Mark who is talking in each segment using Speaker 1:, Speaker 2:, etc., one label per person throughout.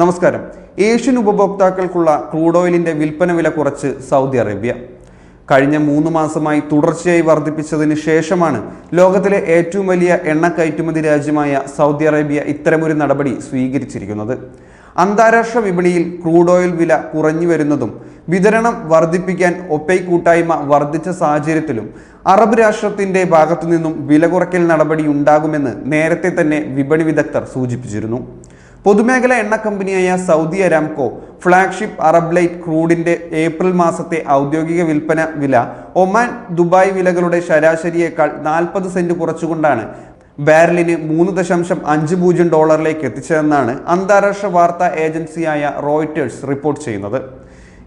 Speaker 1: നമസ്കാരം. Asian ഉപഭോക്താക്കൾക്കുള്ള crude ഓയിലിന്റെ വിൽപ്പന വില കുറച്ച് സൗദി അറേബ്യ. കഴിഞ്ഞ മൂന്ന് മാസമായി തുടർച്ചയായി വർദ്ധിപ്പിച്ചതിന് ശേഷമാണ് ലോകത്തിലെ ഏറ്റവും വലിയ എണ്ണ കയറ്റുമതി രാജ്യമായ സൗദി അറേബ്യ ഇത്തരമൊരു നടപടി സ്വീകരിച്ചിരിക്കുന്നത്. അന്താരാഷ്ട്ര വിപണിയിൽ ക്രൂഡ് ഓയിൽ വില കുറഞ്ഞു വരുന്നതും വിതരണം വർദ്ധിപ്പിക്കാൻ ഒപ്പൈ കൂട്ടായ്മ വർദ്ധിച്ച സാഹചര്യത്തിലും അറബ് രാഷ്ട്രത്തിന്റെ ഭാഗത്തു നിന്നും വില കുറയ്ക്കൽ നടപടി ഉണ്ടാകുമെന്ന് നേരത്തെ തന്നെ വിപണി വിദഗ്ധർ സൂചിപ്പിച്ചിരുന്നു. പൊതുമേഖലാ എണ്ണ കമ്പനിയായ Saudi Aramco flagship Arab light ക്രൂഡിന്റെ April മാസത്തെ ഔദ്യോഗിക വിൽപ്പന വില ഒമാൻ ദുബായ് വിലകളുടെ ശരാശരിയേക്കാൾ നാൽപ്പത് സെന്റ് കുറച്ചുകൊണ്ടാണ് ബാരലിന് മൂന്ന് ദശാംശം അഞ്ച് പൂജ്യം ഡോളറിലേക്ക് എത്തിച്ചതെന്നാണ് അന്താരാഷ്ട്ര വാർത്താ ഏജൻസിയായ റോയിറ്റേഴ്സ് റിപ്പോർട്ട് ചെയ്യുന്നത്.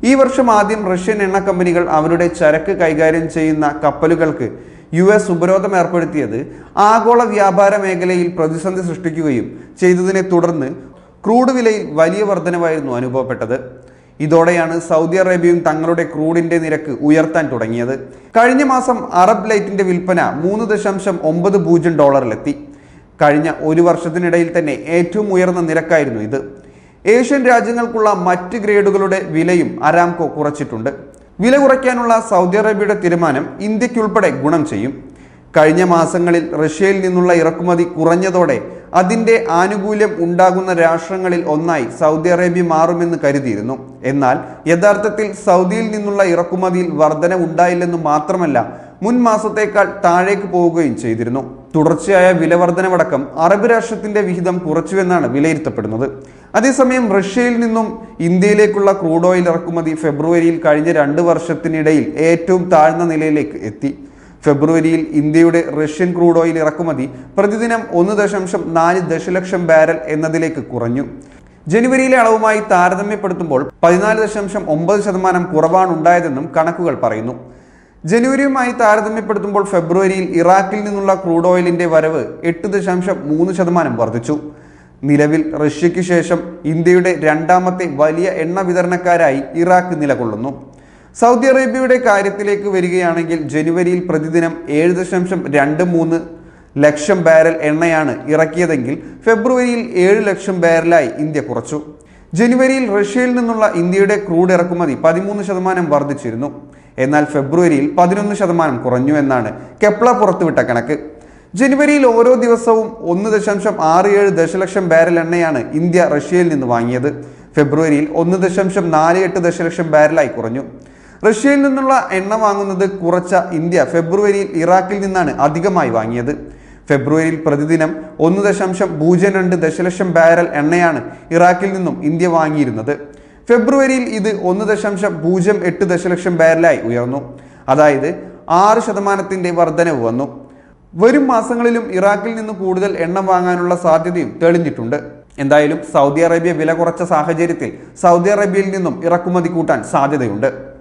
Speaker 1: ഈ വർഷം ആദ്യം റഷ്യൻ എണ്ണ കമ്പനികൾ അവരുടെ ചരക്ക് കൈകാര്യം ചെയ്യുന്ന കപ്പലുകൾക്ക് യു എസ് ഉപരോധം ഏർപ്പെടുത്തിയത് ആഗോള വ്യാപാര മേഖലയിൽ പ്രതിസന്ധി സൃഷ്ടിക്കുകയും ചെയ്തതിനെ തുടർന്ന് ക്രൂഡ് വിലയിൽ വലിയ വർധനവായിരുന്നു അനുഭവപ്പെട്ടത്. ഇതോടെയാണ് സൗദി അറേബ്യയും തങ്ങളുടെ ക്രൂഡിന്റെ നിരക്ക് ഉയർത്താൻ തുടങ്ങിയത്. കഴിഞ്ഞ മാസം അറബ് ലൈറ്റിന്റെ വിൽപ്പന മൂന്ന് ദശാംശം ഒമ്പത് പൂജ്യം ഡോളറിലെത്തി. കഴിഞ്ഞ ഒരു വർഷത്തിനിടയിൽ തന്നെ ഏറ്റവും ഉയർന്ന നിരക്കായിരുന്നു ഇത്. ഏഷ്യൻ രാജ്യങ്ങൾക്കുള്ള മറ്റ് ഗ്രേഡുകളുടെ വിലയും അരാംകോ കുറച്ചിട്ടുണ്ട്. വില കുറയ്ക്കാനുള്ള സൗദി അറേബ്യയുടെ തീരുമാനം ഇന്ത്യക്കുൾപ്പെടെ ഗുണം ചെയ്യും. കഴിഞ്ഞ മാസങ്ങളിൽ റഷ്യയിൽ നിന്നുള്ള ഇറക്കുമതി കുറഞ്ഞതോടെ അതിന്റെ ആനുകൂല്യം ഉണ്ടാകുന്ന രാഷ്ട്രങ്ങളിൽ ഒന്നായി സൗദി അറേബ്യ മാറുമെന്ന് കരുതിയിരുന്നു. എന്നാൽ യഥാർത്ഥത്തിൽ സൗദിയിൽ നിന്നുള്ള ഇറക്കുമതിയിൽ വർധന ഉണ്ടായില്ലെന്ന് മാത്രമല്ല മുൻ മാസത്തേക്കാൾ താഴേക്ക് പോവുകയും ചെയ്തിരുന്നു. തുടർച്ചയായ വിലവർധനമടക്കം അറബ് രാഷ്ട്രത്തിന്റെ വിഹിതം കുറച്ചുവെന്നാണ് വിലയിരുത്തപ്പെടുന്നത്. അതേസമയം റഷ്യയിൽ നിന്നും ഇന്ത്യയിലേക്കുള്ള ക്രൂഡ് ഓയിൽ ഇറക്കുമതി ഫെബ്രുവരിയിൽ കഴിഞ്ഞ രണ്ട് വർഷത്തിനിടയിൽ ഏറ്റവും താഴ്ന്ന നിലയിലേക്ക് എത്തി. ഫെബ്രുവരിയിൽ ഇന്ത്യയുടെ റഷ്യൻ ക്രൂഡ് ഓയിൽ ഇറക്കുമതി പ്രതിദിനം ഒന്ന് ദശാംശം നാല് ദശലക്ഷം ബാരൽ എന്നതിലേക്ക് കുറഞ്ഞു. ജനുവരിയിലെ അളവുമായി താരതമ്യപ്പെടുത്തുമ്പോൾ പതിനാല് ദശാംശം ഒമ്പത് ശതമാനം കുറവാണ് ഉണ്ടായതെന്നും കണക്കുകൾ പറയുന്നു. ജനുവരിയുമായി താരതമ്യപ്പെടുത്തുമ്പോൾ ഫെബ്രുവരിയിൽ ഇറാഖിൽ നിന്നുള്ള ക്രൂഡ് ഓയിലിന്റെ വരവ് എട്ട് ദശാംശം മൂന്ന് ശതമാനം വർദ്ധിച്ചു. നിലവിൽ റഷ്യയ്ക്ക് ശേഷം ഇന്ത്യയുടെ രണ്ടാമത്തെ വലിയ എണ്ണ വിതരണക്കാരായി ഇറാഖ് നിലകൊള്ളുന്നു. സൗദി അറേബ്യയുടെ കാര്യത്തിലേക്ക് വരികയാണെങ്കിൽ ജനുവരിയിൽ പ്രതിദിനം ഏഴ് ദശാംശം രണ്ട് മൂന്ന് ലക്ഷം ബാരൽ എണ്ണയാണ് ഇറക്കിയതെങ്കിൽ ഫെബ്രുവരിയിൽ ഏഴ് ലക്ഷം ബാരലായി ഇന്ത്യ കുറച്ചു. ജനുവരിയിൽ റഷ്യയിൽ നിന്നുള്ള ഇന്ത്യയുടെ ക്രൂഡ് ഇറക്കുമതി പതിമൂന്ന് ശതമാനം വർദ്ധിച്ചിരുന്നു. എന്നാൽ ഫെബ്രുവരിയിൽ പതിനൊന്ന് ശതമാനം കുറഞ്ഞു എന്നാണ് കെപ്ല പുറത്തുവിട്ട കണക്ക്. ജനുവരിയിൽ ഓരോ ദിവസവും ഒന്ന് ദശാംശം ആറ് ഏഴ് ദശലക്ഷം ബാരൽ എണ്ണയാണ് ഇന്ത്യ റഷ്യയിൽ നിന്ന് വാങ്ങിയത്. ഫെബ്രുവരിയിൽ ഒന്ന് ദശാംശം നാല് എട്ട് ദശലക്ഷം ബാരലായി കുറഞ്ഞു. റഷ്യയിൽ നിന്നുള്ള എണ്ണ വാങ്ങുന്നത് കുറച്ച ഇന്ത്യ ഫെബ്രുവരിയിൽ ഇറാഖിൽ നിന്നാണ് അധികമായി വാങ്ങിയത്. ഫെബ്രുവരിയിൽ പ്രതിദിനം ഒന്ന് ദശാംശം പൂജ്യം രണ്ട് ദശലക്ഷം ബാരൽ എണ്ണയാണ് ഇറാഖിൽ നിന്നും ഇന്ത്യ വാങ്ങിയിരുന്നത്. ഫെബ്രുവരിയിൽ ഇത് ഒന്ന് ദശാംശം പൂജ്യം എട്ട് ദശലക്ഷം ബാരലായി ഉയർന്നു. അതായത് ആറ് ശതമാനത്തിന്റെ വർധനവ് വന്നു. വരും മാസങ്ങളിലും ഇറാഖിൽ നിന്ന് കൂടുതൽ എണ്ണ വാങ്ങാനുള്ള സാധ്യതയും തെളിഞ്ഞിട്ടുണ്ട്. എന്തായാലും സൗദി അറേബ്യ വില കുറച്ച സാഹചര്യത്തിൽ സൗദി അറേബ്യയിൽ നിന്നും ഇറക്കുമതി കൂട്ടാൻ സാധ്യതയുണ്ട്.